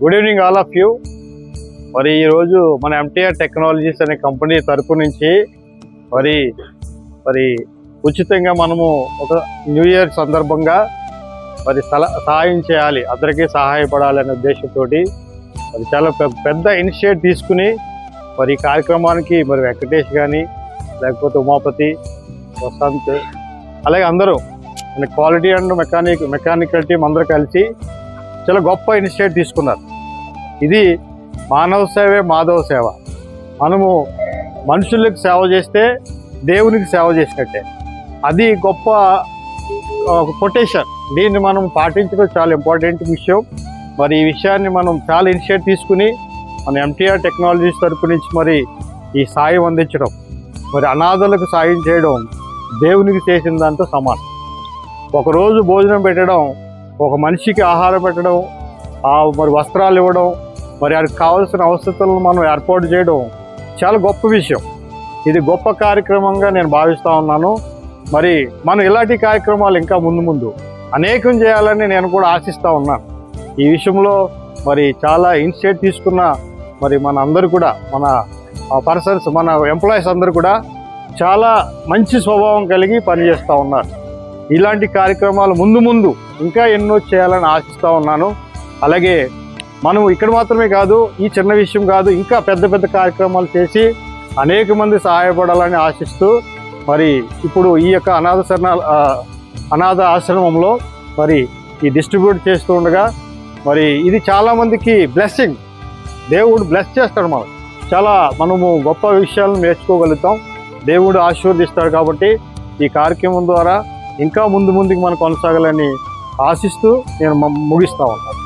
Good evening all of you మరి ఈరోజు మన ఎంటీఆర్ టెక్నాలజీస్ అనే కంపెనీ తరపు నుంచి మరి మరి ఉచితంగా మనము ఒక న్యూ ఇయర్ సందర్భంగా మరి సహాయం చేయాలి. అందరికీ సహాయపడాలి అనే ఉద్దేశంతో మరి చాలా పెద్ద ఇనిషియేట్ తీసుకుని మరి ఈ కార్యక్రమానికి మరి వెంకటేష్ కానీ లేకపోతే ఉమాపతి వసంత్ అలాగే అందరూ మన quality and mechanic mechanical team అందరూ కలిసి చాలా గొప్ప ఇనిషియేట్ తీసుకున్నారు. ఇది మానవ సేవే మాధవ సేవ. మనము మనుషులకు సేవ చేస్తే దేవునికి సేవ చేసినట్టే. అది గొప్ప కొటేషన్. దీన్ని మనం పాటించడం చాలా ఇంపార్టెంట్ విషయం. మరి ఈ విషయాన్ని మనం చాలా ఇనిషియేట్ తీసుకుని మన ఎంటీఆర్ టెక్నాలజీస్ తరపు నుంచి మరి ఈ సాయం అందించడం మరి అనాథలకు సాయం చేయడం దేవునికి చేసిన దాంతో సమానం. ఒకరోజు భోజనం పెట్టడం ఒక మనిషికి ఆహారం పెట్టడం ఆ మరి వస్త్రాలు ఇవ్వడం మరి వారికి కావాల్సిన అవసరాలను మనం ఏర్పాటు చేయడం చాలా గొప్ప విషయం. ఇది గొప్ప కార్యక్రమంగా నేను భావిస్తూ ఉన్నాను. మరి మనం ఇలాంటి కార్యక్రమాలు ఇంకా ముందు ముందు అనేకం చేయాలని నేను కూడా ఆశిస్తూ ఉన్నాను. ఈ విషయంలో మరి చాలా ఇనిషియేట్ తీసుకున్న మరి మన అందరూ కూడా మన పర్సన్స్ మన ఎంప్లాయీస్ అందరూ కూడా చాలా మంచి స్వభావం కలిగి పనిచేస్తూ ఉన్నారు. ఇలాంటి కార్యక్రమాలు ముందు ముందు ఇంకా ఎన్నో చేయాలని ఆశిస్తూ ఉన్నాను. అలాగే మనం ఇక్కడ మాత్రమే కాదు ఈ చిన్న విషయం కాదు ఇంకా పెద్ద పెద్ద కార్యక్రమాలు చేసి అనేక మంది సహాయపడాలని ఆశిస్తూ మరి ఇప్పుడు ఈ యొక్క అనాథ శరణ అనాథ ఆశ్రమంలో మరి ఈ డిస్ట్రిబ్యూట్ చేస్తూ ఉండగా మరి ఇది చాలామందికి బ్లెస్సింగ్ దేవుడు బ్లెస్ చేస్తాడు మనం చాలా మనము గొప్ప విషయాలను నేర్చుకోగలుగుతాం. దేవుడు ఆశీర్వదిస్తాడు కాబట్టి ఈ కార్యక్రమం ద్వారా ఇంకా ముందు ముందుకు మనం కొనసాగాలని ఆశిస్తూ నేను ముగిస్తా ఉన్నాను